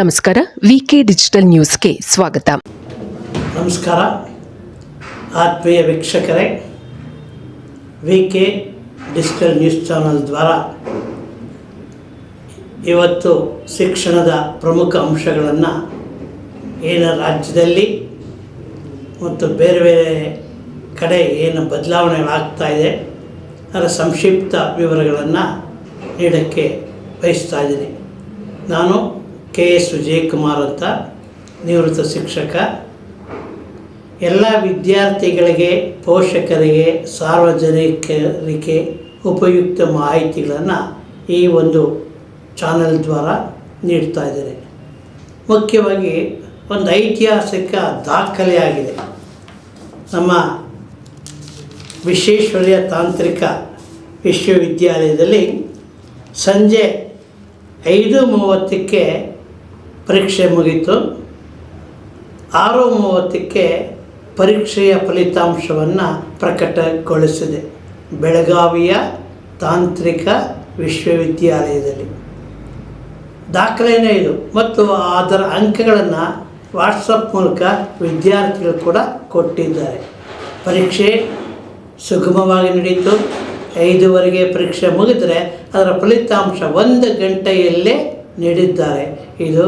ನಮಸ್ಕಾರ ವಿಕೆ ಡಿಜಿಟಲ್ ನ್ಯೂಸ್ಗೆ ಸ್ವಾಗತ. ನಮಸ್ಕಾರ. ಆತ್ಮೀಯ ವೀಕ್ಷಕರೇ V K digital news channel ದ್ವಾರ ಇವತ್ತು ಶಿಕ್ಷಣದ ಪ್ರಮುಖ ಅಂಶಗಳನ್ನು ಏನು ರಾಜ್ಯದಲ್ಲಿ ಮತ್ತು ಬೇರೆ ಬೇರೆ ಕಡೆ ಏನು ಬದಲಾವಣೆಗಳಾಗ್ತಾ ಇದೆ ಅದರ ಸಂಕ್ಷಿಪ್ತ ವಿವರಗಳನ್ನು ನೀಡೋಕ್ಕೆ ಬಯಸ್ತಾ ಇದ್ದೀನಿ. ನಾನು ಕೆ ಎಸ್ ವಿಜಯಕುಮಾರ್ ಅಂತ ನಿವೃತ್ತ ಶಿಕ್ಷಕ. ಎಲ್ಲ ವಿದ್ಯಾರ್ಥಿಗಳಿಗೆ ಪೋಷಕರಿಗೆ ಸಾರ್ವಜನಿಕರಿಗೆ ಉಪಯುಕ್ತ ಮಾಹಿತಿಗಳನ್ನು ಈ ಒಂದು ಚಾನಲ್ ದ್ವಾರ ನೀಡ್ತಾ ಇದ್ದಾರೆ ಮುಖ್ಯವಾಗಿ ಒಂದು ಐತಿಹಾಸಿಕ ದಾಖಲೆಯಾಗಿದೆ ನಮ್ಮ ವಿಶ್ವೇಶ್ವರಯ್ಯ ತಾಂತ್ರಿಕ ವಿಶ್ವವಿದ್ಯಾಲಯದಲ್ಲಿ ಸಂಜೆ ಐದು ಮೂವತ್ತಕ್ಕೆ ಪರೀಕ್ಷೆ ಮುಗೀತು. ಆರು ಮೂವತ್ತಕ್ಕೆ ಪರೀಕ್ಷೆಯ ಫಲಿತಾಂಶವನ್ನು ಪ್ರಕಟಗೊಳಿಸಿದೆ. ಬೆಳಗಾವಿಯ ತಾಂತ್ರಿಕ ವಿಶ್ವವಿದ್ಯಾಲಯದಲ್ಲಿ. ದಾಖಲೆಯೇ ಇದು. ಮತ್ತು ಅದರ ಅಂಕಗಳನ್ನು ವಾಟ್ಸಪ್ ಮೂಲಕ ವಿದ್ಯಾರ್ಥಿಗಳು ಕೂಡ ಕೊಟ್ಟಿದ್ದಾರೆ. ಪರೀಕ್ಷೆ ಸುಗಮವಾಗಿ ನಡೀತು. ಐದುವರೆಗೆ ಪರೀಕ್ಷೆ ಮುಗಿದರೆ ಅದರ ಫಲಿತಾಂಶ ಒಂದು ಗಂಟೆಯಲ್ಲೇ ನೀಡಿದ್ದಾರೆ. ಇದು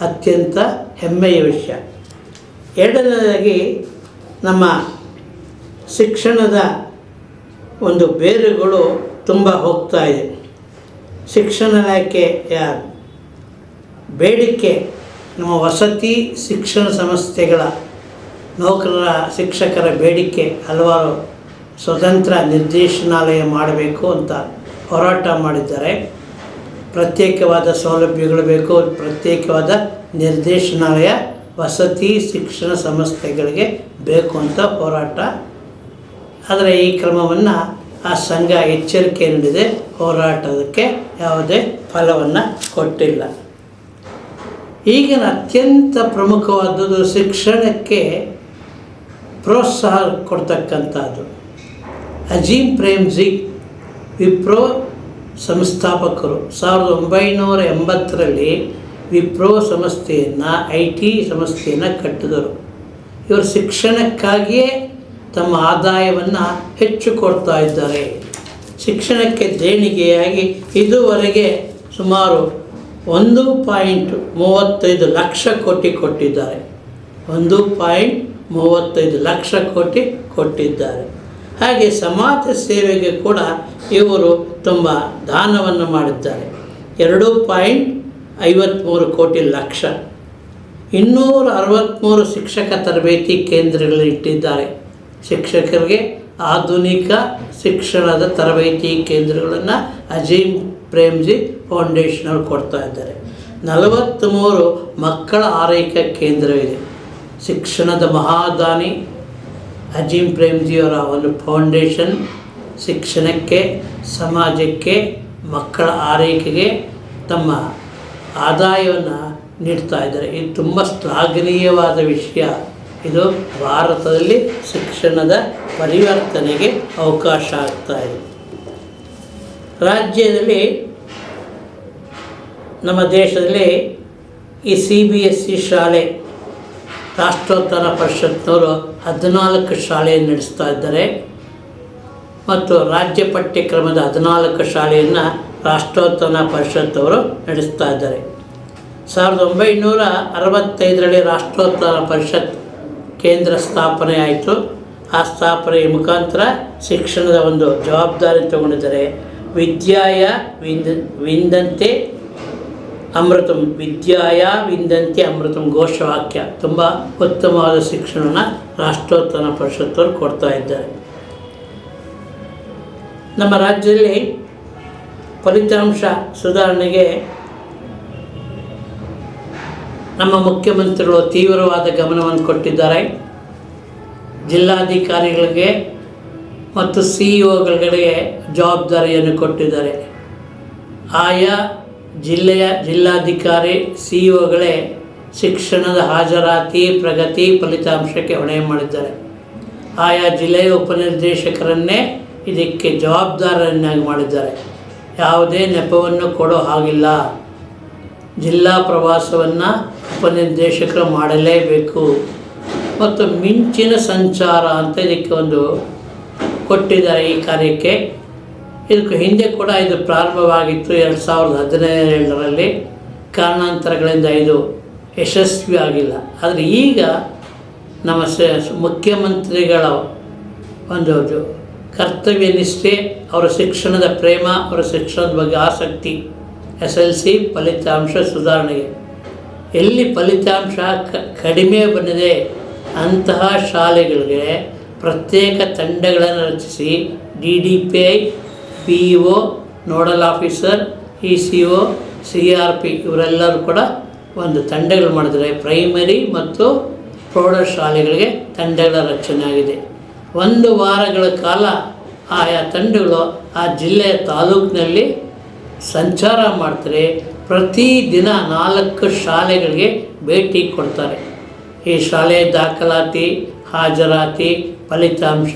ಅತ್ಯಂತ ಹೆಮ್ಮೆಯ ವಿಷಯ. ಎರಡನೇದಾಗಿ ನಮ್ಮ ಶಿಕ್ಷಣದ ಒಂದು ಬೇರುಗಳು ತುಂಬ ಹೋಗ್ತಾ ಇದೆ. ಶಿಕ್ಷಣ ಇಲಾಖೆಯ ಬೇಡಿಕೆ ನಮ್ಮ ವಸತಿ ಶಿಕ್ಷಣ ಸಂಸ್ಥೆಗಳ ನೌಕರರ, ಶಿಕ್ಷಕರ ಬೇಡಿಕೆ ಹಲವಾರು ಸ್ವತಂತ್ರ ನಿರ್ದೇಶನಾಲಯ ಮಾಡಬೇಕು ಅಂತ ಹೋರಾಟ ಮಾಡಿದ್ದಾರೆ. ಪ್ರತ್ಯೇಕವಾದ ಸೌಲಭ್ಯಗಳು ಬೇಕು, ಪ್ರತ್ಯೇಕವಾದ ನಿರ್ದೇಶನಾಲಯ, ವಸತಿ ಶಿಕ್ಷಣ ಸಂಸ್ಥೆಗಳಿಗೆ ಬೇಕು ಅಂತ ಹೋರಾಟ. ಆದರೆ ಈ ಕ್ರಮವನ್ನು ಆ ಸಂಘ ಎಚ್ಚರಿಕೆ ನೀಡಿದೆ ಹೋರಾಟಕ್ಕೆ ಯಾವುದೇ ಫಲವನ್ನು ಕೊಟ್ಟಿಲ್ಲ. ಈಗಿನ ಅತ್ಯಂತ ಪ್ರಮುಖವಾದದ್ದು ಶಿಕ್ಷಣಕ್ಕೆ ಪ್ರೋತ್ಸಾಹ ಕೊಡ್ತಕ್ಕಂಥದ್ದು. ಅಜೀಂ ಪ್ರೇಮ್ಜಿ, ವಿಪ್ರೋ ಸಂಸ್ಥಾಪಕರು. ಸಾವಿರದ ಒಂಬೈನೂರ ಎಂಬತ್ತರಲ್ಲಿ ವಿಪ್ರೋ ಸಂಸ್ಥೆಯನ್ನು, ಐ ಟಿ ಸಂಸ್ಥೆಯನ್ನು ಕಟ್ಟಿದರು. ಇವರು ಶಿಕ್ಷಣಕ್ಕಾಗಿಯೇ ತಮ್ಮ ಆದಾಯವನ್ನು ಹೆಚ್ಚು ಕೊಡ್ತಾ ಇದ್ದಾರೆ. ಶಿಕ್ಷಣಕ್ಕೆ ದೇಣಿಗೆಯಾಗಿ ಇದುವರೆಗೆ ಸುಮಾರು ಒಂದು ಪಾಯಿಂಟ್ ಮೂವತ್ತೈದು ಲಕ್ಷ ಕೋಟಿ ಕೊಟ್ಟಿದ್ದಾರೆ. ಒಂದು ಪಾಯಿಂಟ್ ಮೂವತ್ತೈದು ಲಕ್ಷ ಕೋಟಿ ಕೊಟ್ಟಿದ್ದಾರೆ. ಹಾಗೆ ಸಮಾಜ ಸೇವೆಗೆ ಕೂಡ ಇವರು ತುಂಬ ದಾನವನ್ನು ಮಾಡುತ್ತಾರೆ ಎರಡು ಪಾಯಿಂಟ್ ಐವತ್ತ್ಮೂರು ಕೋಟಿ ಲಕ್ಷ. ಇನ್ನೂರ ಅರವತ್ತ್ಮೂರು ಶಿಕ್ಷಕ ತರಬೇತಿ ಕೇಂದ್ರಗಳು ಇಟ್ಟಿದ್ದಾರೆ. ಶಿಕ್ಷಕರಿಗೆ ಆಧುನಿಕ ಶಿಕ್ಷಣದ ತರಬೇತಿ ಕೇಂದ್ರಗಳನ್ನು ಅಜೀಮ್ ಪ್ರೇಮ್ಜಿ ಫೌಂಡೇಶನ್ ಅವರು ಕೊಡ್ತಾ ಇದ್ದಾರೆ. ನಲವತ್ತ್ಮೂರು ಮಕ್ಕಳ ಆರೈಕೆ ಕೇಂದ್ರವಿದೆ. ಶಿಕ್ಷಣದ ಮಹಾದಾನಿ ಅಜೀಮ್ ಪ್ರೇಮ್ಜಿಯವರ ಒಂದು ಫೌಂಡೇಶನ್ ಶಿಕ್ಷಣಕ್ಕೆ, ಸಮಾಜಕ್ಕೆ, ಮಕ್ಕಳ ಆರೈಕೆಗೆ ತಮ್ಮ ಆದಾಯವನ್ನು ನೀಡ್ತಾ ಇದ್ದಾರೆ. ಇದು ತುಂಬ ಶ್ಲಾಘನೀಯವಾದ ವಿಷಯ. ಇದು ಭಾರತದಲ್ಲಿ ಶಿಕ್ಷಣದ ಪರಿವರ್ತನೆಗೆ ಅವಕಾಶ ಆಗ್ತಾ ಇದೆ. ರಾಜ್ಯದಲ್ಲಿ, ನಮ್ಮ ದೇಶದಲ್ಲಿ ಈ ಸಿ ಬಿ ಎಸ್ ಸಿ ಶಾಲೆ ರಾಷ್ಟ್ರೋತ್ತರ ಪರಿಷತ್ನವರು ಹದಿನಾಲ್ಕು ಶಾಲೆಯನ್ನು ನಡೆಸ್ತಾ ಇದ್ದಾರೆ. ಮತ್ತು ರಾಜ್ಯ ಪಠ್ಯಕ್ರಮದ ಹದಿನಾಲ್ಕು ಶಾಲೆಯನ್ನು ರಾಷ್ಟ್ರೋತ್ಥಾನ ಪರಿಷತ್ತವರು ನಡೆಸ್ತಾ ಇದ್ದಾರೆ. ಸಾವಿರದ ಒಂಬೈನೂರ ಅರವತ್ತೈದರಲ್ಲಿ ರಾಷ್ಟ್ರೋತ್ಥಾನ ಪರಿಷತ್ ಕೇಂದ್ರ ಸ್ಥಾಪನೆ ಆಯಿತು. ಆ ಸ್ಥಾಪನೆಯ ಮುಖಾಂತರ ಶಿಕ್ಷಣದ ಒಂದು ಜವಾಬ್ದಾರಿ ತಗೊಂಡಿದ್ದಾರೆ. ವಿದ್ಯಾಯ ವಿಂದ, ವಿಂದಂತೆ ಅಮೃತಂ, ವಿದ್ಯಾಯ ವಿಂದಂತೆ ಅಮೃತಂ ಘೋಷವಾಕ್ಯ. ತುಂಬ ಉತ್ತಮವಾದ ಶಿಕ್ಷಣನ ರಾಷ್ಟ್ರೋತ್ಥಾನ ಪರಿಷತ್ತವರು ಕೊಡ್ತಾ ಇದ್ದಾರೆ. ನಮ್ಮ ರಾಜ್ಯದಲ್ಲಿ ಫಲಿತಾಂಶ ಸುಧಾರಣೆಗೆ ನಮ್ಮ ಮುಖ್ಯಮಂತ್ರಿಗಳು ತೀವ್ರವಾದ ಗಮನವನ್ನು ಕೊಟ್ಟಿದ್ದಾರೆ. ಜಿಲ್ಲಾಧಿಕಾರಿಗಳಿಗೆ ಮತ್ತು ಸಿ ಒಗಳಿಗೆ ಜವಾಬ್ದಾರಿಯನ್ನು ಕೊಟ್ಟಿದ್ದಾರೆ. ಆಯಾ ಜಿಲ್ಲೆಯ ಜಿಲ್ಲಾಧಿಕಾರಿ ಸಿ ಒಗಳೇ ಶಿಕ್ಷಣದ ಹಾಜರಾತಿ, ಪ್ರಗತಿ, ಫಲಿತಾಂಶಕ್ಕೆ ಹೊಣೆ ಮಾಡಿದ್ದಾರೆ. ಆಯಾ ಜಿಲ್ಲೆಯ ಉಪನಿರ್ದೇಶಕರನ್ನೇ ಇದಕ್ಕೆ ಜವಾಬ್ದಾರರನ್ನಾಗಿ ಮಾಡಿದ್ದಾರೆ. ಯಾವುದೇ ನೆಪವನ್ನು ಕೊಡೋ ಹಾಗಿಲ್ಲ. ಜಿಲ್ಲಾ ಪ್ರವಾಸವನ್ನು ಉಪನಿರ್ದೇಶಕರು ಮಾಡಲೇಬೇಕು. ಮತ್ತು ಮಿಂಚಿನ ಸಂಚಾರ ಅಂತ ಇದಕ್ಕೆ ಒಂದು ಕೊಟ್ಟಿದ್ದಾರೆ ಈ ಕಾರ್ಯಕ್ಕೆ. ಇದಕ್ಕೆ ಹಿಂದೆ ಕೂಡ ಇದು ಪ್ರಾರಂಭವಾಗಿತ್ತು ಎರಡು ಸಾವಿರದ ಹದಿನೇಳರಲ್ಲಿ ಕಾರಣಾಂತರಗಳಿಂದ ಇದು ಯಶಸ್ವಿ ಆಗಿಲ್ಲ. ಆದರೆ ಈಗ ನಮ್ಮ ಸ ಮುಖ್ಯಮಂತ್ರಿಗಳ ಒಂದು ಕರ್ತವ್ಯ ನಿಷ್ಠೆ ಅವರ ಶಿಕ್ಷಣದ ಪ್ರೇಮ, ಅವರ ಶಿಕ್ಷಣದ ಬಗ್ಗೆ ಆಸಕ್ತಿ, ಎಸ್ ಎಲ್ ಸಿ ಫಲಿತಾಂಶ ಸುಧಾರಣೆಗೆ. ಎಲ್ಲಿ ಫಲಿತಾಂಶ ಕಡಿಮೆ ಬಂದಿದೆ, ಅಂತಹ ಶಾಲೆಗಳಿಗೆ ಪ್ರತ್ಯೇಕ ತಂಡಗಳನ್ನು ರಚಿಸಿ D D P I, P E O, nodal officer, E C O, C R P ಇವರೆಲ್ಲರೂ ಕೂಡ ಒಂದು ತಂಡಗಳು ಮಾಡಿದರೆ ಪ್ರೈಮರಿ ಮತ್ತು ಪ್ರೌಢಶಾಲೆಗಳಿಗೆ ತಂಡಗಳ ರಚನೆ ಆಗಿದೆ. ಒಂದು ವಾರಗಳ ಕಾಲ ಆಯಾ ತಂಡಗಳು ಆ ಜಿಲ್ಲೆಯ ತಾಲೂಕಿನಲ್ಲಿ ಸಂಚಾರ ಮಾಡ್ತಾರೆ. ಪ್ರತಿದಿನ ನಾಲ್ಕು ಶಾಲೆಗಳಿಗೆ ಭೇಟಿ ಕೊಡ್ತಾರೆ. ಈ ಶಾಲೆಯ ದಾಖಲಾತಿ, ಹಾಜರಾತಿ, ಫಲಿತಾಂಶ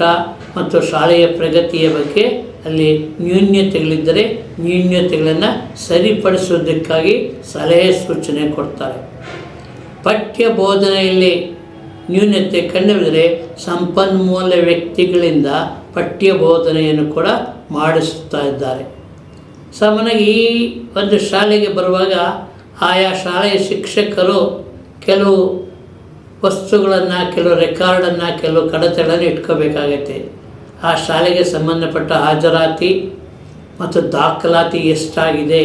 ಮತ್ತು ಶಾಲೆಯ ಪ್ರಗತಿಯ ಬಗ್ಗೆ ಅಲ್ಲಿ ನ್ಯೂನ್ಯತೆಗಳಿದ್ದರೆ ನ್ಯೂನ್ಯತೆಗಳನ್ನು ಸರಿಪಡಿಸೋದಕ್ಕಾಗಿ ಸಲಹೆ ಸೂಚನೆ ಕೊಡ್ತಾರೆ. ಪಠ್ಯ ಬೋಧನೆಯಲ್ಲಿ ನ್ಯೂನತೆ ಕಂಡುಬಿದರೆ ಸಂಪನ್ಮೂಲ ವ್ಯಕ್ತಿಗಳಿಂದ ಪಠ್ಯ ಬೋಧನೆಯನ್ನು ಕೂಡ ಮಾಡಿಸುತ್ತಾ ಇದ್ದಾರೆ. ಸಾಮಾನ್ಯವಾಗಿ ಈ ಒಂದು ಶಾಲೆಗೆ ಬರುವಾಗ ಆಯಾ ಶಾಲೆಯ ಶಿಕ್ಷಕರು ಕೆಲವು ವಸ್ತುಗಳನ್ನು, ಕೆಲವು ರೆಕಾರ್ಡನ್ನು, ಕೆಲವು ಕಡತಗಳನ್ನು ಇಟ್ಕೋಬೇಕಾಗತ್ತೆ. ಆ ಶಾಲೆಗೆ ಸಂಬಂಧಪಟ್ಟ ಹಾಜರಾತಿ ಮತ್ತು ದಾಖಲಾತಿ ಎಷ್ಟಾಗಿದೆ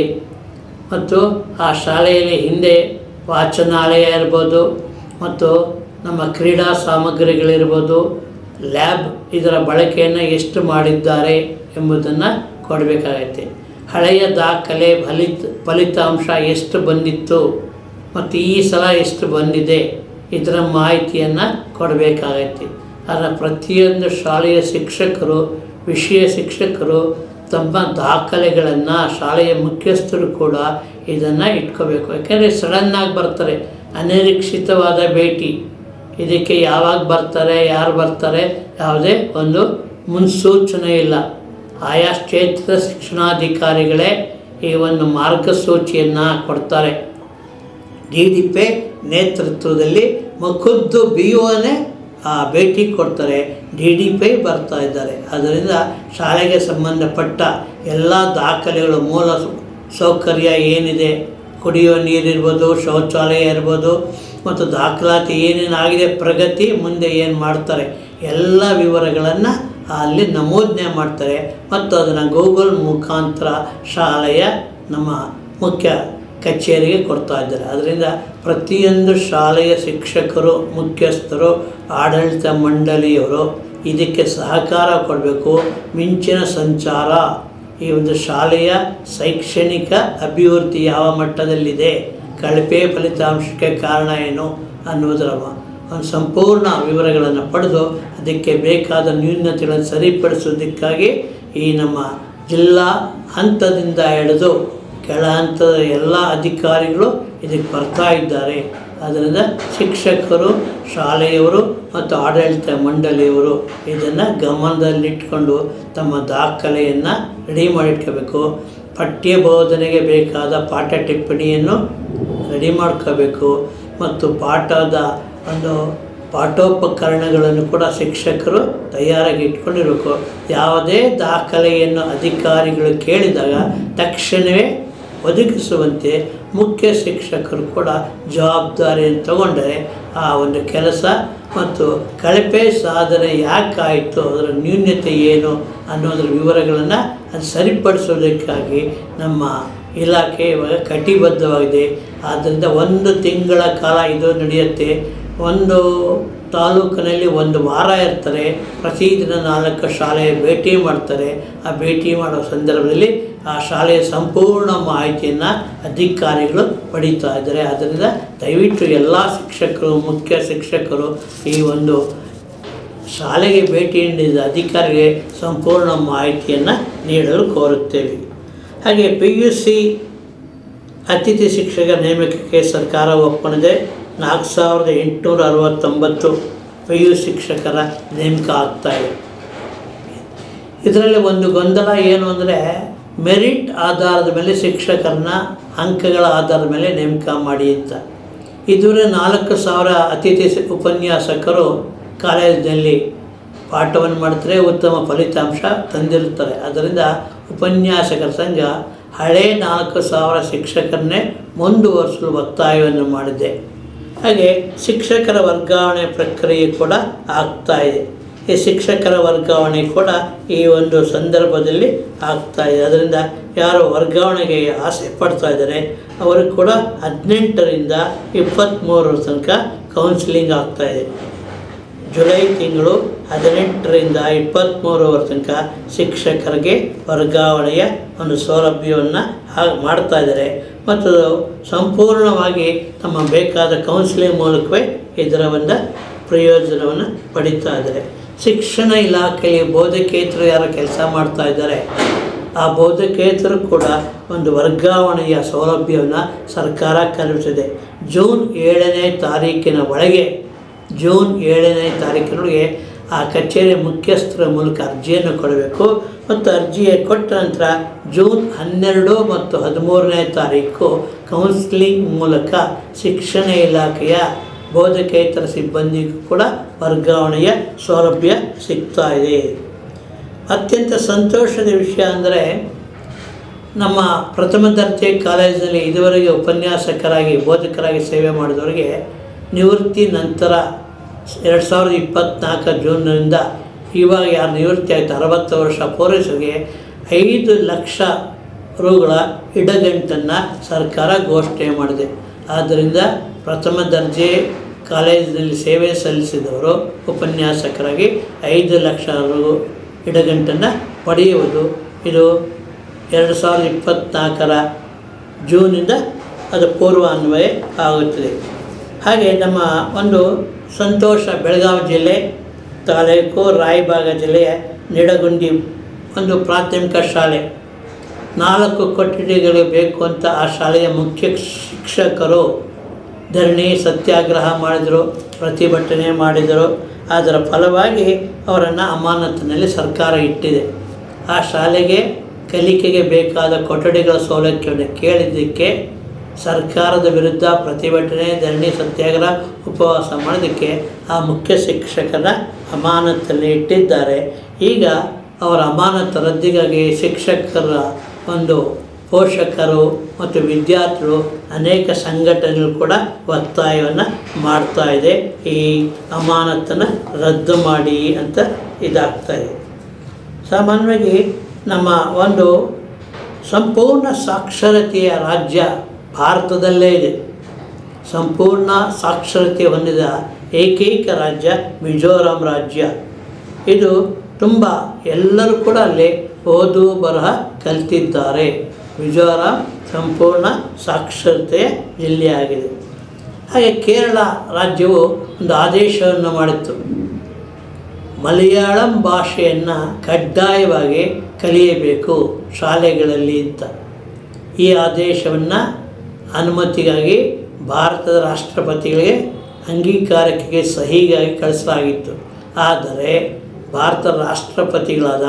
ಮತ್ತು ಆ ಶಾಲೆಯಲ್ಲಿ ಹಿಂದೆ ವಾಚನಾಲಯ ಇರ್ಬೋದು ಮತ್ತು ನಮ್ಮ ಕ್ರೀಡಾ ಸಾಮಗ್ರಿಗಳಿರ್ಬೋದು, ಲ್ಯಾಬ್ ಇದರ ಬಳಕೆಯನ್ನು ಎಷ್ಟು ಮಾಡಿದ್ದಾರೆ ಎಂಬುದನ್ನು ಕೊಡಬೇಕಾಗೈತೆ. ಹಳೆಯ ದಾಖಲೆ ಫಲಿತ, ಫಲಿತಾಂಶ ಎಷ್ಟು ಬಂದಿತ್ತು ಮತ್ತು ಈ ಸಲ ಎಷ್ಟು ಬಂದಿದೆ ಇದರ ಮಾಹಿತಿಯನ್ನು ಕೊಡಬೇಕಾಗೈತಿ. ಅದರ ಪ್ರತಿಯೊಂದು ಶಾಲೆಯ ಶಿಕ್ಷಕರು, ವಿಷಯ ಶಿಕ್ಷಕರು ತಮ್ಮ ದಾಖಲೆಗಳನ್ನು ಶಾಲೆಯ ಮುಖ್ಯಸ್ಥರು ಕೂಡ ಇದನ್ನು ಇಟ್ಕೋಬೇಕು. ಯಾಕೆಂದರೆ ಸಡನ್ನಾಗಿ ಬರ್ತಾರೆ, ಅನಿರೀಕ್ಷಿತವಾದ ಭೇಟಿ. ಇದಕ್ಕೆ ಯಾವಾಗ ಬರ್ತಾರೆ, ಯಾರು ಬರ್ತಾರೆ ಯಾವುದೇ ಒಂದು ಮುನ್ಸೂಚನೆ ಇಲ್ಲ ಆಯಾ ಕ್ಷೇತ್ರದ ಶಿಕ್ಷಣಾಧಿಕಾರಿಗಳೇ ಈ ಒಂದು ಮಾರ್ಗಸೂಚಿಯನ್ನು ಕೊಡ್ತಾರೆ. ಡಿ ಡಿ ಪಿ ನೇತೃತ್ವದಲ್ಲಿ ಮ- ಖುದ್ದು ಬಿ ಒನೇ ಭೇಟಿ ಕೊಡ್ತಾರೆ. ಡಿ ಡಿ ಪಿ ಬರ್ತಾ ಇದ್ದಾರೆ. ಅದರಿಂದ ಶಾಲೆಗೆ ಸಂಬಂಧಪಟ್ಟ ಎಲ್ಲ ದಾಖಲೆಗಳು ಮೂಲ ಸೌಕರ್ಯ ಏನಿದೆ? ಕುಡಿಯುವ ನೀರಿರ್ಬೋದು, ಶೌಚಾಲಯ ಇರ್ಬೋದು ಮತ್ತು ದಾಖಲಾತಿ ಏನೇನಾಗಿದೆ ಪ್ರಗತಿ ಮುಂದೆ ಏನು ಮಾಡ್ತಾರೆ, ಎಲ್ಲ ವಿವರಗಳನ್ನು ಅಲ್ಲಿ ನಮೂದನೆ ಮಾಡ್ತಾರೆ. ಮತ್ತು ಅದನ್ನು ಗೂಗಲ್ ಮುಖಾಂತರ ಶಾಲೆಯ ನಮ್ಮ ಮುಖ್ಯ ಕಚೇರಿಗೆ ಕೊಡ್ತಾ ಇದ್ದಾರೆ. ಅದರಿಂದ ಪ್ರತಿಯೊಂದು ಶಾಲೆಯ ಶಿಕ್ಷಕರು, ಮುಖ್ಯಸ್ಥರು, ಆಡಳಿತ ಮಂಡಳಿಯವರು ಇದಕ್ಕೆ ಸಹಕಾರ ಕೊಡಬೇಕು. ಮಿಂಚಿನ ಸಂಚಾರ ಈ ಒಂದು ಶಾಲೆಯ ಶೈಕ್ಷಣಿಕ ಅಭಿವೃದ್ಧಿ ಯಾವ ಮಟ್ಟದಲ್ಲಿದೆ? ಕಳಪೆ ಫಲಿತಾಂಶಕ್ಕೆ ಕಾರಣ ಏನು ಅನ್ನುವುದರ ಒಂದು ಸಂಪೂರ್ಣ ವಿವರಗಳನ್ನು ಪಡೆದು ಅದಕ್ಕೆ ಬೇಕಾದ ನ್ಯೂನತೆಗಳನ್ನು ಸರಿಪಡಿಸೋದಕ್ಕಾಗಿ ಈ ನಮ್ಮ ಜಿಲ್ಲಾ ಹಂತದಿಂದ ಹಿಡಿದು ಕೆಳ ಹಂತದ ಎಲ್ಲ ಅಧಿಕಾರಿಗಳು ಇದಕ್ಕೆ ಬರ್ತಾ ಇದ್ದಾರೆ. ಅದರಿಂದ ಶಿಕ್ಷಕರು, ಶಾಲೆಯವರು ಮತ್ತು ಆಡಳಿತ ಮಂಡಳಿಯವರು ಇದನ್ನು ಗಮನದಲ್ಲಿಟ್ಕೊಂಡು ತಮ್ಮ ದಾಖಲೆಯನ್ನು ರೆಡಿ ಮಾಡಿಟ್ಕೋಬೇಕು. ಪಠ್ಯ ಬೋಧನೆಗೆ ಬೇಕಾದ ಪಾಠ ಟಿಪ್ಪಣಿಯನ್ನು ರೆಡಿ ಮಾಡ್ಕೋಬೇಕು ಮತ್ತು ಪಾಠದ ಒಂದು ಪಾಠೋಪಕರಣಗಳನ್ನು ಕೂಡ ಶಿಕ್ಷಕರು ತಯಾರಾಗಿ ಇಟ್ಕೊಂಡಿರಬೇಕು. ಯಾವುದೇ ದಾಖಲೆಯನ್ನು ಅಧಿಕಾರಿಗಳು ಕೇಳಿದಾಗ ತಕ್ಷಣವೇ ಒದಗಿಸುವಂತೆ ಮುಖ್ಯ ಶಿಕ್ಷಕರು ಕೂಡ ಜವಾಬ್ದಾರಿಯನ್ನು ತಗೊಂಡರೆ ಆ ಒಂದು ಕೆಲಸ ಮತ್ತು ಕಳಪೆ ಸಾಧನೆ ಯಾಕಾಯಿತು, ಅದರ ನ್ಯೂನ್ಯತೆ ಏನು ಅನ್ನೋದರ ವಿವರಗಳನ್ನು ಅದು ಸರಿಪಡಿಸೋದಕ್ಕಾಗಿ ನಮ್ಮ ಇಲಾಖೆ ಇವಾಗ ಕಟಿಬದ್ಧವಾಗಿದೆ. ಆದ್ದರಿಂದ ಒಂದು ತಿಂಗಳ ಕಾಲ ಇದು ನಡೆಯುತ್ತೆ. ಒಂದು ತಾಲೂಕಿನಲ್ಲಿ ಒಂದು ವಾರ ಇರ್ತಾರೆ. ಪ್ರತಿದಿನ ನಾಲ್ಕು ಶಾಲೆಯ ಭೇಟಿ ಮಾಡ್ತಾರೆ. ಆ ಭೇಟಿ ಮಾಡೋ ಸಂದರ್ಭದಲ್ಲಿ ಆ ಶಾಲೆಯ ಸಂಪೂರ್ಣ ಮಾಹಿತಿಯನ್ನು ಅಧಿಕಾರಿಗಳು ಪಡೀತಾ ಇದ್ದಾರೆ. ಆದ್ದರಿಂದ ದಯವಿಟ್ಟು ಎಲ್ಲ ಶಿಕ್ಷಕರು, ಮುಖ್ಯ ಶಿಕ್ಷಕರು ಈ ಒಂದು ಶಾಲೆಗೆ ಭೇಟಿ ನೀಡಿದ ಅಧಿಕಾರಿಗೆ ಸಂಪೂರ್ಣ ಮಾಹಿತಿಯನ್ನು ನೀಡಲು ಕೋರುತ್ತೇವೆ. ಹಾಗೆ ಪಿ ಯು ಸಿ ಅತಿಥಿ ಶಿಕ್ಷಕ ನೇಮಕಕ್ಕೆ ಸರ್ಕಾರ ಒಪ್ಪಣೆದೆ ನಾಲ್ಕು ಸಾವಿರದ ಎಂಟುನೂರ ಅರವತ್ತೊಂಬತ್ತು ಪಿ ಯು ಶಿಕ್ಷಕರ ನೇಮಕ ಆಗ್ತಾ ಇದೆ. ಇದರಲ್ಲಿ ಒಂದು ಗೊಂದಲ ಏನು ಅಂದರೆ ಮೆರಿಟ್ ಆಧಾರದ ಮೇಲೆ ಶಿಕ್ಷಕರನ್ನ ಅಂಕಗಳ ಆಧಾರದ ಮೇಲೆ ನೇಮಕ ಮಾಡಿ ಅಂತ. ಇದುವರೆ ನಾಲ್ಕು ಸಾವಿರ ಅತಿಥಿ ಉಪನ್ಯಾಸಕರು ಕಾಲೇಜಿನಲ್ಲಿ ಪಾಠವನ್ನು ಮಾಡಿದ್ರೆ ಉತ್ತಮ ಫಲಿತಾಂಶ ತಂದಿರುತ್ತಾರೆ ಅದರಿಂದ ಉಪನ್ಯಾಸಕರ ಸಂಘ ಹಳೆ ನಾಲ್ಕು ಸಾವಿರ ಶಿಕ್ಷಕರನ್ನೇ ಮುಂದುವರಿಸಲು ಒತ್ತಾಯವನ್ನು ಮಾಡಿದೆ. ಹಾಗೆ ಶಿಕ್ಷಕರ ವರ್ಗಾವಣೆ ಪ್ರಕ್ರಿಯೆ ಕೂಡ ಆಗ್ತಾ ಇದೆ. ಈ ಶಿಕ್ಷಕರ ವರ್ಗಾವಣೆ ಕೂಡ ಈ ಒಂದು ಸಂದರ್ಭದಲ್ಲಿ ಆಗ್ತಾ ಇದೆ. ಅದರಿಂದ ಯಾರು ವರ್ಗಾವಣೆಗೆ ಆಸೆ ಪಡ್ತಾ ಇದ್ದಾರೆ, ಅವರು ಕೂಡ ಹದಿನೆಂಟರಿಂದ ಇಪ್ಪತ್ತ್ಮೂರರ ತನಕ ಕೌನ್ಸಿಲಿಂಗ್ ಆಗ್ತಾಯಿದೆ ಜುಲೈ ತಿಂಗಳು ಹದಿನೆಂಟರಿಂದ ಇಪ್ಪತ್ತ್ಮೂರರ ತನಕ ಶಿಕ್ಷಕರಿಗೆ ವರ್ಗಾವಣೆಯ ಒಂದು ಸೌಲಭ್ಯವನ್ನು ಮಾಡ್ತಾ ಇದ್ದಾರೆ. ಮತ್ತು ಸಂಪೂರ್ಣವಾಗಿ ತಮ್ಮ ಬೇಕಾದ ಕೌನ್ಸಿಲಿಂಗ್ ಮೂಲಕವೇ ಇದರ ಒಂದು ಪ್ರಯೋಜನವನ್ನು ಪಡೀತಾ ಇದ್ದಾರೆ. ಶಿಕ್ಷಣ ಇಲಾಖೆಯಲ್ಲಿ ಬೋಧಕೇತರು ಯಾರು ಕೆಲಸ ಮಾಡ್ತಾ ಇದ್ದಾರೆ? ಆ ಬೋಧಕೇತರು ಕೂಡ ಒಂದು ವರ್ಗಾವಣೆಯ ಸೌಲಭ್ಯವನ್ನು ಸರ್ಕಾರ ಕಲ್ಪಿಸಿದೆ. ಜೂನ್ ಏಳನೇ ತಾರೀಕಿನ ಒಳಗೆ ಜೂನ್ ಏಳನೇ ತಾರೀಕಿನೊಳಗೆ ಆ ಕಚೇರಿ ಮುಖ್ಯಸ್ಥರ ಮೂಲಕ ಅರ್ಜಿಯನ್ನು ಕೊಡಬೇಕು. ಮತ್ತು ಅರ್ಜಿಯ ಕೊಟ್ಟ ನಂತರ ಜೂನ್ ಹನ್ನೆರಡು ಮತ್ತು ಹದಿಮೂರನೇ ತಾರೀಕು ಕೌನ್ಸಿಲಿಂಗ್ ಮೂಲಕ ಶಿಕ್ಷಣ ಇಲಾಖೆಯ ಬೋಧಕೇತರ ಸಿಬ್ಬಂದಿಗೂ ಕೂಡ ವರ್ಗಾವಣೆಯ ಸೌಲಭ್ಯ ಸಿಗ್ತಾ ಇದೆ. ಅತ್ಯಂತ ಸಂತೋಷದ ವಿಷಯ ಅಂದರೆ ನಮ್ಮ ಪ್ರಥಮ ದರ್ಜೆ ಕಾಲೇಜಿನಲ್ಲಿ ಇದುವರೆಗೆ ಉಪನ್ಯಾಸಕರಾಗಿ ಬೋಧಕರಾಗಿ ಸೇವೆ ಮಾಡಿದವರಿಗೆ ನಿವೃತ್ತಿ ನಂತರ ಎರಡು ಸಾವಿರದ ಇಪ್ಪತ್ತ್ನಾಲ್ಕು ಜೂನ್ನಿಂದ ಇವಾಗ ಯಾರು ನಿವೃತ್ತಿ ಆಯಿತು ಅರವತ್ತು ವರ್ಷ ಪೂರೈಸೋಗೆ ಐದು ಲಕ್ಷ ರುಗಳ ಇಡಗಂಟನ್ನು ಸರ್ಕಾರ ಘೋಷಣೆ ಮಾಡಿದೆ. ಆದ್ದರಿಂದ ಪ್ರಥಮ ದರ್ಜೆ ಕಾಲೇಜಿನಲ್ಲಿ ಸೇವೆ ಸಲ್ಲಿಸಿದವರು ಉಪನ್ಯಾಸಕರಾಗಿ ಐದು ಲಕ್ಷ ರು ಇಡಗಂಟನ್ನು ಪಡೆಯುವುದು. ಇದು ಎರಡು ಸಾವಿರದ ಇಪ್ಪತ್ತ್ನಾಲ್ಕರ ಜೂನಿಂದ ಅದು ಪೂರ್ವ ಅನ್ವಯ ಆಗುತ್ತದೆ. ಹಾಗೆ ನಮ್ಮ ಒಂದು ಸಂತೋಷ ಬೆಳಗಾವಿ ಜಿಲ್ಲೆ ತಾಲೂಕು ರಾಯಭಾಗ ಜಿಲ್ಲೆಯ ನಿಡಗುಂದಿ ಒಂದು ಪ್ರಾಥಮಿಕ ಶಾಲೆ. ನಾಲ್ಕು ಕೊಠಡಿಗಳು ಬೇಕು ಅಂತ ಆ ಶಾಲೆಯ ಮುಖ್ಯ ಶಿಕ್ಷಕರು ಧರಣಿ, ಸತ್ಯಾಗ್ರಹ ಮಾಡಿದರು, ಪ್ರತಿಭಟನೆ ಮಾಡಿದರು. ಅದರ ಫಲವಾಗಿ ಅವರನ್ನು ಅಮಾನತಿನಲ್ಲಿ ಸರ್ಕಾರ ಇಟ್ಟಿದೆ. ಆ ಶಾಲೆಗೆ ಕಲಿಕೆಗೆ ಬೇಕಾದ ಕೊಠಡಿಗಳ ಸೌಲಭ್ಯವನ್ನು ಕೇಳಿದ್ದಕ್ಕೆ ಸರ್ಕಾರದ ವಿರುದ್ಧ ಪ್ರತಿಭಟನೆ, ಧರಣಿ, ಸತ್ಯಾಗ್ರಹ, ಉಪವಾಸ ಮಾಡೋದಕ್ಕೆ ಆ ಮುಖ್ಯ ಶಿಕ್ಷಕರ ಅಮಾನತಲ್ಲಿ ಇಟ್ಟಿದ್ದಾರೆ. ಈಗ ಅವರ ಅಮಾನತು ರದ್ದಿಗಾಗಿ ಶಿಕ್ಷಕರ ಒಂದು ಪೋಷಕರು ಮತ್ತು ವಿದ್ಯಾರ್ಥಿಗಳು ಅನೇಕ ಸಂಘಟನೆಗಳು ಕೂಡ ಒತ್ತಾಯವನ್ನು ಮಾಡ್ತಾ ಇದೆ. ಈ ಅಮಾನತನ್ನು ರದ್ದು ಮಾಡಿ ಅಂತ ಇದಾಗ್ತಾ ಇದೆ. ಸಾಮಾನ್ಯವಾಗಿ ನಮ್ಮ ಒಂದು ಸಂಪೂರ್ಣ ಸಾಕ್ಷರತೆಯ ರಾಜ್ಯ ಭಾರತದಲ್ಲೇ ಇದೆ. ಸಂಪೂರ್ಣ ಸಾಕ್ಷರತೆ ಹೊಂದಿದ ಏಕೈಕ ರಾಜ್ಯ ಮಿಜೋರಾಂ ರಾಜ್ಯ. ಇದು ತುಂಬ ಎಲ್ಲರೂ ಕೂಡ ಅಲ್ಲಿ ಓದು, ಬರಹ ಕಲಿತಿದ್ದಾರೆ. ಮಿಜೋರಾಂ ಸಂಪೂರ್ಣ ಸಾಕ್ಷರತೆಯ ಜಿಲ್ಲೆಯಾಗಿದೆ ಹಾಗೆ ಕೇರಳ ರಾಜ್ಯವು ಒಂದು ಆದೇಶವನ್ನು ಮಾಡಿತ್ತು. ಮಲಯಾಳಂ ಭಾಷೆಯನ್ನು ಕಡ್ಡಾಯವಾಗಿ ಕಲಿಯಬೇಕು ಶಾಲೆಗಳಲ್ಲಿ ಅಂತ. ಈ ಆದೇಶವನ್ನು ಅನುಮತಿಗಾಗಿ ಭಾರತದ ರಾಷ್ಟ್ರಪತಿಗಳಿಗೆ ಅಂಗೀಕಾರಕ್ಕೆ ಸಹಿಗಾಗಿ ಕಳಿಸಲಾಗಿತ್ತು. ಆದರೆ ಭಾರತದ ರಾಷ್ಟ್ರಪತಿಗಳಾದ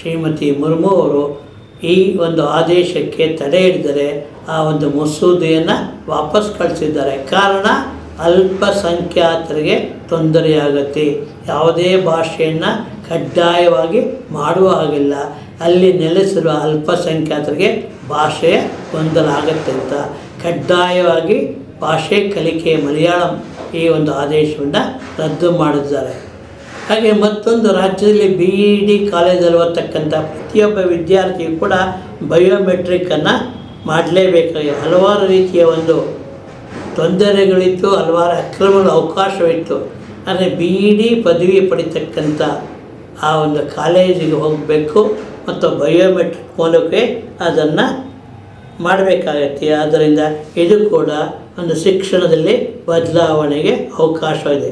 ಶ್ರೀಮತಿ ಮುರ್ಮು ಅವರು ಈ ಒಂದು ಆದೇಶಕ್ಕೆ ತಡೆ ಹಿಡಿದರೆ ಆ ಒಂದು ಮಸೂದೆಯನ್ನು ವಾಪಸ್ ಕಳಿಸಿದ್ದಾರೆ. ಕಾರಣ ಅಲ್ಪಸಂಖ್ಯಾತರಿಗೆ ತೊಂದರೆಯಾಗತ್ತೆ. ಯಾವುದೇ ಭಾಷೆಯನ್ನು ಕಡ್ಡಾಯವಾಗಿ ಮಾಡುವ ಹಾಗಿಲ್ಲ. ಅಲ್ಲಿ ನೆಲೆಸಿರುವ ಅಲ್ಪಸಂಖ್ಯಾತರಿಗೆ ಭಾಷೆಯ ಗೊಂದಲ ಆಗತ್ತೆ ಅಂತ. ಕಡ್ಡಾಯವಾಗಿ ಭಾಷೆ ಕಲಿಕೆ ಮಲಯಾಳಂ ಈ ಒಂದು ಆದೇಶವನ್ನು ರದ್ದು ಮಾಡಿದ್ದಾರೆ. ಹಾಗೆ ಮತ್ತೊಂದು ರಾಜ್ಯದಲ್ಲಿ ಬಿ ಇ ಡಿ ಕಾಲೇಜಲ್ಲಿ ಓದ್ತಕ್ಕಂಥ ಪ್ರತಿಯೊಬ್ಬ ವಿದ್ಯಾರ್ಥಿಯು ಕೂಡ ಬಯೋಮೆಟ್ರಿಕ್ಕನ್ನು ಮಾಡಲೇಬೇಕಾಗಿ ಹಲವಾರು ರೀತಿಯ ಒಂದು ತೊಂದರೆಗಳಿತ್ತು, ಹಲವಾರು ಅಕ್ರಮಗಳ ಅವಕಾಶವಿತ್ತು. ಆದರೆ ಬಿ ಇ ಡಿ ಪದವಿ ಪಡಿತಕ್ಕಂಥ ಆ ಒಂದು ಕಾಲೇಜಿಗೆ ಹೋಗಬೇಕು ಮತ್ತು ಬಯೋಮೆಟ್ರಿಕ್ ಮೂಲಕ ಅದನ್ನು ಮಾಡಬೇಕಾಗತ್ತೆ. ಆದ್ದರಿಂದ ಇದು ಕೂಡ ಒಂದು ಶಿಕ್ಷಣದಲ್ಲಿ ಬದಲಾವಣೆಗೆ ಅವಕಾಶವಿದೆ.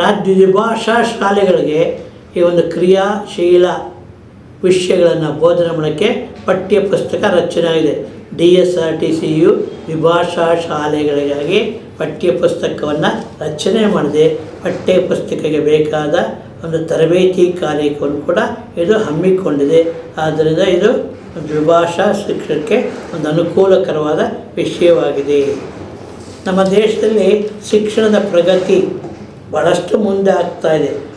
ರಾಜ್ಯ ದ್ವಿಭಾಷಾ ಶಾಲೆಗಳಿಗೆ ಈ ಒಂದು ಕ್ರಿಯಾಶೀಲ ವಿಷಯಗಳನ್ನು ಬೋಧನೆ ಮಾಡೋಕ್ಕೆ ಪಠ್ಯ ಪುಸ್ತಕ ರಚನೆ ಆಗಿದೆ D S R T C U ದ್ವಿಭಾಷಾ ಶಾಲೆಗಳಿಗಾಗಿ ಪಠ್ಯ ಪುಸ್ತಕವನ್ನು ರಚನೆ ಮಾಡಿದೆ ಪಠ್ಯ ಪುಸ್ತಕಕ್ಕೆ ಬೇಕಾದ ಒಂದು ತರಬೇತಿ ಕಾರ್ಯಕ್ರಮ ಕೂಡ ಇದು ಹಮ್ಮಿಕೊಂಡಿದೆ. ಆದ್ದರಿಂದ ಇದು ದ್ವಿಭಾಷಾ ಶಿಕ್ಷಣಕ್ಕೆ ಒಂದು ಅನುಕೂಲಕರವಾದ ವಿಷಯವಾಗಿದೆ. ನಮ್ಮ ದೇಶದಲ್ಲಿ ಶಿಕ್ಷಣದ ಪ್ರಗತಿ ಭಾಳಷ್ಟು ಮುಂದೆ ಆಗ್ತಾ ಇದೆ.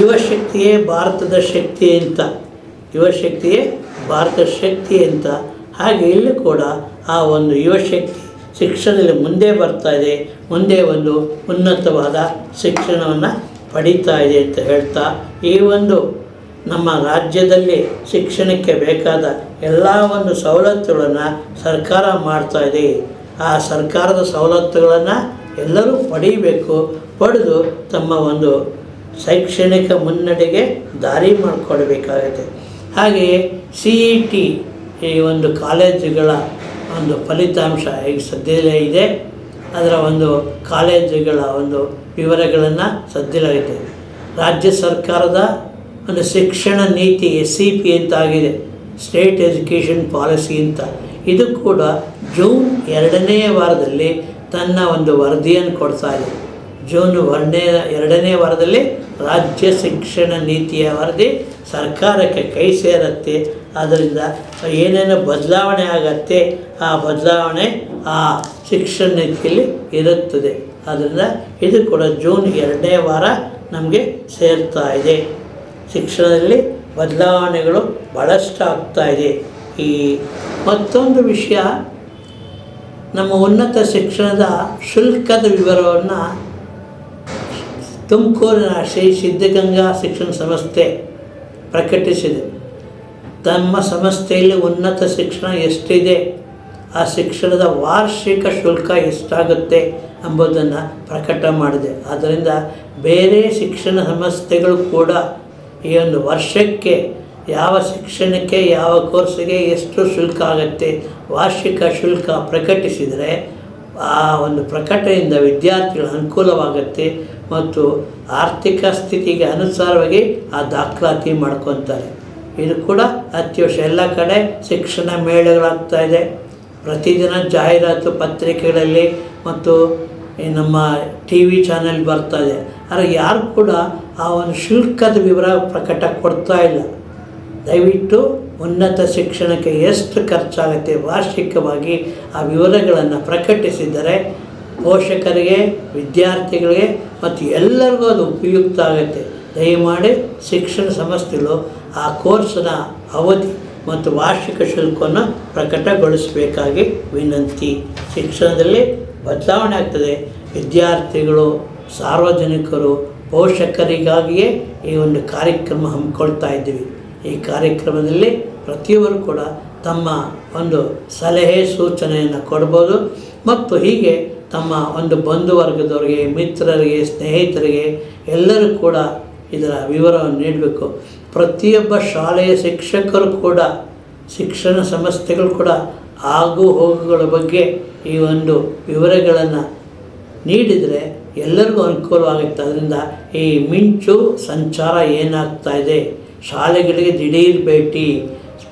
ಯುವಶಕ್ತಿಯೇ ಭಾರತದ ಶಕ್ತಿ ಅಂತ. ಯುವಶಕ್ತಿಯೇ ಭಾರತದ ಶಕ್ತಿ ಅಂತ. ಹಾಗೆ ಇಲ್ಲೂ ಕೂಡ ಆ ಒಂದು ಯುವಶಕ್ತಿ ಶಿಕ್ಷಣದಲ್ಲಿ ಮುಂದೆ ಬರ್ತಾ ಇದೆ. ಮುಂದೆ ಒಂದು ಉನ್ನತವಾದ ಶಿಕ್ಷಣವನ್ನು ಪಡೀತಾ ಇದೆ ಅಂತ ಹೇಳ್ತಾ ಈ ಒಂದು ನಮ್ಮ ರಾಜ್ಯದಲ್ಲಿ ಶಿಕ್ಷಣಕ್ಕೆ ಬೇಕಾದ ಎಲ್ಲ ಒಂದು ಸವಲತ್ತುಗಳನ್ನು ಸರ್ಕಾರ ಮಾಡ್ತಾ ಇದೆ. ಆ ಸರ್ಕಾರದ ಸವಲತ್ತುಗಳನ್ನು ಎಲ್ಲರೂ ಪಡೀಬೇಕು. ಪಡೆದು ತಮ್ಮ ಒಂದು ಶೈಕ್ಷಣಿಕ ಮುನ್ನಡೆಗೆ ದಾರಿ ಮಾಡಿಕೊಡ್ಬೇಕಾಗುತ್ತೆ ಹಾಗೆಯೇ ಸಿ ಇ ಟಿ ಈ ಒಂದು ಕಾಲೇಜುಗಳ ಒಂದು ಫಲಿತಾಂಶ ಈಗ ಸದ್ಯದಲ್ಲೇ ಇದೆ. ಅದರ ಒಂದು ಕಾಲೇಜುಗಳ ಒಂದು ವಿವರಗಳನ್ನು ಸದ್ಯಲಾಗಿದೆ ರಾಜ್ಯ ಸರ್ಕಾರದ ಒಂದು ಶಿಕ್ಷಣ ನೀತಿ ಎಸ್ ಸಿ ಪಿ ಅಂತ ಆಗಿದೆ ಸ್ಟೇಟ್ ಎಜುಕೇಷನ್ ಪಾಲಿಸಿ ಅಂತ. ಇದು ಕೂಡ ಜೂನ್ ಎರಡನೇ ವಾರದಲ್ಲಿ ತನ್ನ ಒಂದು ವರದಿಯನ್ನು ಕೊಡ್ತಾ ಇದೆ. ಜೂನ್ ಒಂದನೇ, ಎರಡನೇ ವಾರದಲ್ಲಿ ರಾಜ್ಯ ಶಿಕ್ಷಣ ನೀತಿಯ ವರದಿ ಸರ್ಕಾರಕ್ಕೆ ಕೈ ಸೇರುತ್ತೆ. ಅದರಿಂದ ಏನೇನು ಬದಲಾವಣೆ ಆಗತ್ತೆ, ಆ ಬದಲಾವಣೆ ಆ ಶಿಕ್ಷಣ ನೀತಿಯಲ್ಲಿ ಇರುತ್ತದೆ. ಆದ್ದರಿಂದ ಇದು ಕೂಡ ಜೂನ್ ಎರಡನೇ ವಾರ ನಮಗೆ ಸೇರ್ತಾ ಇದೆ. ಶಿಕ್ಷಣದಲ್ಲಿ ಬದಲಾವಣೆಗಳು ಭಾಳಷ್ಟು ಇದೆ ಈ ಮತ್ತೊಂದು ವಿಷಯ, ನಮ್ಮ ಉನ್ನತ ಶಿಕ್ಷಣದ ಶುಲ್ಕದ ವಿವರವನ್ನು ತುಮಕೂರಿನ ಶ್ರೀ ಸಿದ್ಧಗಂಗಾ ಶಿಕ್ಷಣ ಸಂಸ್ಥೆ ಪ್ರಕಟಿಸಿದೆ. ತಮ್ಮ ಸಂಸ್ಥೆಯಲ್ಲಿ ಉನ್ನತ ಶಿಕ್ಷಣ ಎಷ್ಟಿದೆ, ಆ ಶಿಕ್ಷಣದ ವಾರ್ಷಿಕ ಶುಲ್ಕ ಎಷ್ಟಾಗುತ್ತೆ ಎಂಬುದನ್ನು ಪ್ರಕಟ ಮಾಡಿದೆ. ಆದ್ದರಿಂದ ಬೇರೆ ಶಿಕ್ಷಣ ಸಂಸ್ಥೆಗಳು ಕೂಡ ಈ ಒಂದು ವರ್ಷಕ್ಕೆ ಯಾವ ಶಿಕ್ಷಣಕ್ಕೆ, ಯಾವ ಕೋರ್ಸಿಗೆ ಎಷ್ಟು ಶುಲ್ಕ ಆಗುತ್ತೆ, ವಾರ್ಷಿಕ ಶುಲ್ಕ ಪ್ರಕಟಿಸಿದರೆ ಆ ಒಂದು ಪ್ರಕಟಣೆಯಿಂದ ವಿದ್ಯಾರ್ಥಿಗಳ ಅನುಕೂಲವಾಗುತ್ತೆ ಮತ್ತು ಆರ್ಥಿಕ ಸ್ಥಿತಿಗೆ ಅನುಸಾರವಾಗಿ ಆ ದಾಖಲಾತಿ ಮಾಡ್ಕೊತಾರೆ ಇದು ಕೂಡ ಅತ್ಯವಶ್ಯ. ಎಲ್ಲ ಕಡೆ ಶಿಕ್ಷಣ ಮೇಳಗಳಾಗ್ತಾ ಇದೆ. ಪ್ರತಿದಿನ ಜಾಹೀರಾತು ಪತ್ರಿಕೆಗಳಲ್ಲಿ ಮತ್ತು ನಮ್ಮ ಟಿ ವಿ ಚಾನೆಲ್ ಬರ್ತಾ ಇದೆ. ಆದರೆ ಯಾರು ಕೂಡ ಆ ಒಂದು ಶುಲ್ಕದ ವಿವರ ಪ್ರಕಟ ಕೊಡ್ತಾ ಇಲ್ಲ. ದಯವಿಟ್ಟು ಉನ್ನತ ಶಿಕ್ಷಣಕ್ಕೆ ಎಷ್ಟು ಖರ್ಚಾಗುತ್ತೆ ವಾರ್ಷಿಕವಾಗಿ ಆ ವಿವರಗಳನ್ನು ಪ್ರಕಟಿಸಿದರೆ ಪೋಷಕರಿಗೆ, ವಿದ್ಯಾರ್ಥಿಗಳಿಗೆ ಮತ್ತು ಎಲ್ಲರಿಗೂ ಅದು ಉಪಯುಕ್ತ ಆಗುತ್ತೆ. ದಯಮಾಡಿ ಶಿಕ್ಷಣ ಸಂಸ್ಥೆಗಳು ಆ ಕೋರ್ಸ್ನ ಅವಧಿ ಮತ್ತು ವಾರ್ಷಿಕ ಶುಲ್ಕವನ್ನು ಪ್ರಕಟಗೊಳಿಸಬೇಕಾಗಿ ವಿನಂತಿ. ಶಿಕ್ಷಣದಲ್ಲಿ ಬದಲಾವಣೆ ಆಗ್ತದೆ. ವಿದ್ಯಾರ್ಥಿಗಳು, ಸಾರ್ವಜನಿಕರು, ಪೋಷಕರಿಗಾಗಿಯೇ ಈ ಒಂದು ಕಾರ್ಯಕ್ರಮ ಹಮ್ಮಿಕೊಳ್ತಾ ಇದ್ದೀವಿ. ಈ ಕಾರ್ಯಕ್ರಮದಲ್ಲಿ ಪ್ರತಿಯೊಬ್ಬರು ಕೂಡ ತಮ್ಮ ಒಂದು ಸಲಹೆ, ಸೂಚನೆಯನ್ನು ಕೊಡ್ಬೋದು. ಮತ್ತು ಹೀಗೆ ತಮ್ಮ ಒಂದು ಬಂಧುವರ್ಗದವರಿಗೆ, ಮಿತ್ರರಿಗೆ, ಸ್ನೇಹಿತರಿಗೆ ಎಲ್ಲರೂ ಕೂಡ ಇದರ ವಿವರವನ್ನು ನೀಡಬೇಕು. ಪ್ರತಿಯೊಬ್ಬ ಶಾಲೆಯ ಶಿಕ್ಷಕರು ಕೂಡ, ಶಿಕ್ಷಣ ಸಂಸ್ಥೆಗಳು ಕೂಡ ಆಗು ಹೋಗುಗಳ ಬಗ್ಗೆ ಈ ಒಂದು ವಿವರಗಳನ್ನು ನೀಡಿದರೆ ಎಲ್ಲರಿಗೂ ಅನುಕೂಲವಾಗುತ್ತೆ. ಅದರಿಂದ ಈ ಮಿಂಚು ಸಂಚಾರ ಏನಾಗ್ತಾ ಇದೆ? ಶಾಲೆಗಳಿಗೆ ದಿಢೀರ್ ಭೇಟಿ,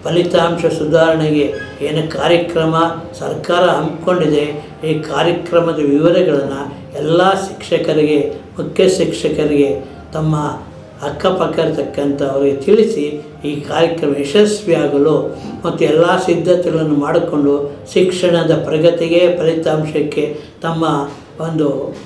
ಫಲಿತಾಂಶ ಸುಧಾರಣೆಗೆ ಏನು ಕಾರ್ಯಕ್ರಮ ಸರ್ಕಾರ ಹಮ್ಮಿಕೊಂಡಿದೆ? ಈ ಕಾರ್ಯಕ್ರಮದ ವಿವರಗಳನ್ನು ಎಲ್ಲ ಶಿಕ್ಷಕರಿಗೆ, ಮುಖ್ಯ ಶಿಕ್ಷಕರಿಗೆ ತಮ್ಮ ಅಕ್ಕಪಕ್ಕ ಇರತಕ್ಕಂಥವರಿಗೆ ತಿಳಿಸಿ ಈ ಕಾರ್ಯಕ್ರಮ ಯಶಸ್ವಿಯಾಗಲು ಮತ್ತು ಎಲ್ಲ ಸಿದ್ಧತೆಗಳನ್ನು ಮಾಡಿಕೊಂಡು ಶಿಕ್ಷಣದ ಪ್ರಗತಿಗೆ, ಫಲಿತಾಂಶಕ್ಕೆ ತಮ್ಮ ಒಂದು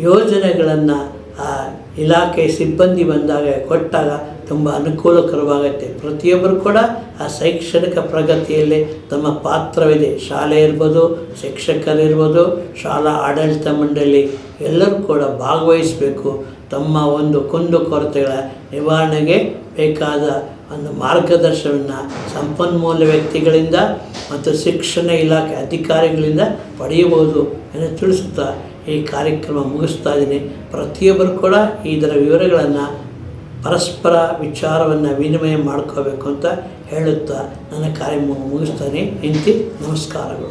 ಯೋಜನೆಗಳನ್ನು, ಆ, ಇಲಾಖೆ ಸಿಬ್ಬಂದಿ ಬಂದಾಗ ಕೊಟ್ಟಾಗ ತುಂಬ ಅನುಕೂಲಕರವಾಗುತ್ತೆ. ಪ್ರತಿಯೊಬ್ಬರು ಕೂಡ ಆ ಶೈಕ್ಷಣಿಕ ಪ್ರಗತಿಯಲ್ಲಿ ತಮ್ಮ ಪಾತ್ರವಿದೆ. ಶಾಲೆ ಇರ್ಬೋದು, ಶಿಕ್ಷಕರಿರ್ಬೋದು, ಶಾಲಾ ಆಡಳಿತ ಮಂಡಳಿ ಎಲ್ಲರೂ ಕೂಡ ಭಾಗವಹಿಸಬೇಕು. ತಮ್ಮ ಒಂದು ಕುಂದು ಕೊರತೆಗಳ ನಿವಾರಣೆಗೆ ಬೇಕಾದ ಒಂದು ಮಾರ್ಗದರ್ಶನವನ್ನು ಸಂಪನ್ಮೂಲ ವ್ಯಕ್ತಿಗಳಿಂದ ಮತ್ತು ಶಿಕ್ಷಣ ಇಲಾಖೆ ಅಧಿಕಾರಿಗಳಿಂದ ಪಡೆಯಬಹುದು ಎಂದು ತಿಳಿಸುತ್ತಾ ಈ ಕಾರ್ಯಕ್ರಮ ಮುಗಿಸ್ತಾ ಇದ್ದೀನಿ. ಪ್ರತಿಯೊಬ್ಬರು ಕೂಡ ಇದರ ವಿವರಗಳನ್ನು ಪರಸ್ಪರ ವಿಚಾರವನ್ನು ವಿನಿಮಯ ಮಾಡ್ಕೋಬೇಕು ಅಂತ ಹೇಳುತ್ತಾ ನನ್ನ ಕಾರ್ಯ ಮುಗಿಸ್ತಾನೆ ಇಂತಿ ನಮಸ್ಕಾರಗಳು.